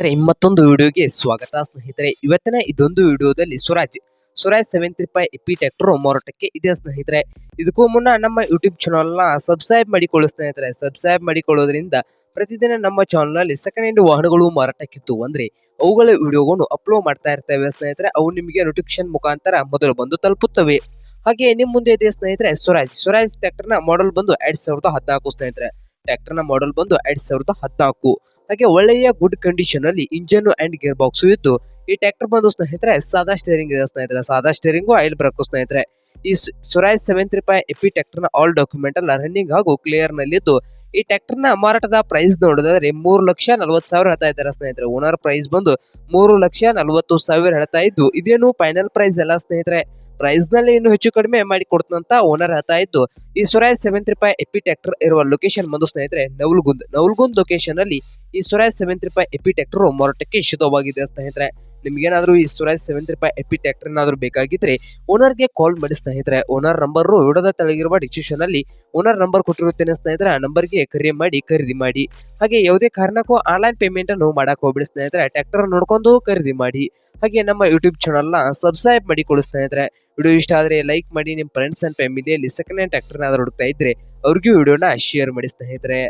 ಸ್ನೇಹಿತರೆ ಇಮ್ಮತ್ತೊಂದು ವಿಡಿಯೋಗೆ ಸ್ವಾಗತ. ಸ್ನೇಹಿತರೆ, ಇವತ್ತಿನ ಇದೊಂದು ವಿಡಿಯೋದಲ್ಲಿ Swaraj Swaraj seven three five AP tractor ಮಾರಾಟಕ್ಕೆ ಇದೆ ಸ್ನೇಹಿತರೆ? ಇದಕ್ಕೂ ಮುನ್ನ ನಮ್ಮ ಯೂಟ್ಯೂಬ್ ಚಾನಲ್ನ ಸಬ್ಸ್ಕ್ರೈಬ್ ಮಾಡಿಕೊಳ್ಳೋ ಸ್ನೇಹಿತರೆ. ಸಬ್ಸ್ಕ್ರೈಬ್ ಮಾಡಿಕೊಳ್ಳೋದ್ರಿಂದ ಪ್ರತಿದಿನ ನಮ್ಮ ಚಾನಲ್ನಲ್ಲಿ ಸೆಕೆಂಡ್ ಹ್ಯಾಂಡ್ ವಾಹನಗಳು ಮಾರಾಟಕ್ಕಿತ್ತು. ಅಂದರೆ ಅವುಗಳ ವಿಡಿಯೋಗಳನ್ನು ಅಪ್ಲೋಡ್ ಮಾಡ್ತಾ ಇರ್ತೇವೆ ಸ್ನೇಹಿತರೆ. ಅವು ನಿಮಗೆ ನೋಟಿಫಿಕೇಶನ್ ಮುಖಾಂತರ ಮೊದಲು ಬಂದು ತಲುಪುತ್ತವೆ. ಹಾಗೆ ನಿಮ್ಮ ಮುಂದೆ ಇದೆ ಸ್ನೇಹಿತರೆ ಸ್ವರಾಜ್. ಸ್ವರಾಜ್ ಟ್ರ್ಯಾಕ್ಟರ್ನ ಮಾಡೆಲ್ ಬಂದು ಎರಡ್ ಸಾವಿರದ ಹದಿನಾಲ್ಕು ಸ್ನೇಹಿತರೆ. ಟ್ಯಾಕ್ಟರ್ನ ಮಾಡೆಲ್ ಬಂದು ಎರಡ್ ಸಾವಿರದ ಹದಿನಾಲ್ಕು. ಹಾಗೆ ಒಳ್ಳೆಯ ಗುಡ್ ಕಂಡೀಷನ್ ಅಲ್ಲಿ ಇಂಜನ್ ಅಂಡ್ ಗೇರ್ ಬಾಕ್ಸ್ ಇದ್ದು, ಈ ಟ್ರ್ಯಾಕ್ಟರ್ ಬಂದು ಸ್ನೇಹಿತರೆ, ಸಾದಾ ಸ್ಟೇರಿಂಗ್ ಇದೆ ಸ್ನೇಹಿತರೆ. ಸಾದಾ ಸ್ಟೇರಿಂಗು ಆಯಿಲ್ ಬ್ರೇಕು ಸ್ನೇಹಿತರೆ. ಈ Swaraj seven three five A ಟ್ರ್ಯಾಕ್ಟರ್ನ ಆಲ್ ಡಾಕ್ಯುಮೆಂಟ್ ಅಲ್ಲಿ ರನ್ನಿಂಗ್ ಹಾಗೂ ಕ್ಲಿಯರ್ ನಲ್ಲಿದ್ದು, ಈ ಟ್ರ್ಯಾಕ್ಟರ್ನ ಮಾರಾಟದ ಪ್ರೈಸ್ ನೋಡೋದಾದ್ರೆ ಮೂರು ಲಕ್ಷ ನಲವತ್ತು ಸಾವಿರ ಹೇಳ್ತಾ ಇದ್ದಾರೆ ಸ್ನೇಹಿತರೆ. ಓನರ್ ಪ್ರೈಸ್ ಬಂದು ಮೂರು ಲಕ್ಷ ನಲವತ್ತು ಸಾವಿರ ಹೇಳ್ತಾ ಇದ್ದು, ಇದೇನು ಫೈನಲ್ ಪ್ರೈಸ್ ಎಲ್ಲ ಸ್ನೇಹಿತರೆ. ಪ್ರೈಸ್ನಲ್ಲಿ ಇನ್ನು ಹೆಚ್ಚು ಕಡಿಮೆ ಮಾಡಿ ಕೊಡ್ತಂತ ಓನರ್ ಹೇಳ್ತಾ ಇದ್ದು, ಈ Swaraj seven three AP tractor ಇರುವ ಲೊಕೇಶನ್ ಬಂದು ಸ್ನೇಹಿತರೆ, ನವಲ್ಗುಂದ್ ನವಲ್ಗುಂದ್ ಲೊಕೇಶನ್ ಅಲ್ಲಿ ಈ Swaraj seven three five AP ಮಾರಾಟಕ್ಕೆ ಶುದ್ಧವಾಗಿದೆ ಸ್ನೇಹಿತರೆ. ನಿಮ್ಗೇನಾದ್ರೂ ಈ Swaraj seven three AP tractor ಏನಾದ್ರು ಬೇಕಾಗಿದ್ರೆ ಓನರ್ಗೆ ಕಾಲ್ ಮಾಡಿ ಸ್ನೇಹಿತರೆ. ಓನರ್ ನಂಬರ್ ವಿಡೋದ ತೆಳಗಿರುವ ಡಿಸ್ಕ್ರಿಪ್ಷನ್ ಅಲ್ಲಿ ಓನರ್ ನಂಬರ್ ಕೊಟ್ಟಿರುತ್ತೇನೆ ಸ್ನೇಹಿತರೆ. ನಂಬರ್ಗೆ ಕರೆ ಮಾಡಿ, ಖರೀದಿ ಮಾಡಿ. ಹಾಗೆ ಯಾವುದೇ ಕಾರಣಕ್ಕೂ ಆನ್ಲೈನ್ ಪೇಮೆಂಟ್ ಅನ್ನು ಮಾಡಕ್ ಹೋಗ್ಬಿಡಿ ಸ್ನೇಹಿತರೆ. ಟ್ರಾಕ್ಟರ್ ನೋಡ್ಕೊಂಡು ಖರೀದಿ ಮಾಡಿ. ಹಾಗೆ ನಮ್ಮ ಯೂಟ್ಯೂಬ್ ಚಾನಲ್ನ ಸಬ್ಸ್ಕ್ರೈಬ್ ಮಾಡಿಕೊಳ್ಳಿ ಸ್ನೇಹಿತರೆ. ವಿಡಿಯೋ ಇಷ್ಟ ಆದರೆ ಲೈಕ್ ಮಾಡಿ. ನಿಮ್ಮ ಫ್ರೆಂಡ್ಸ್ ಅಂಡ್ ಫ್ಯಾಮಿಲಿಯಲ್ಲಿ ಸೆಕೆಂಡ್ ಹ್ಯಾಂಡ್ ಟ್ರ್ಯಾಕ್ಟರ್ನ ಹುಡುಕ್ತಾ ಇದ್ರೆ ಅವ್ರಿಗೂ ವಿಡಿಯೋನ ಶೇರ್ ಮಾಡಿ ಸ್ನೇಹಿತರೆ.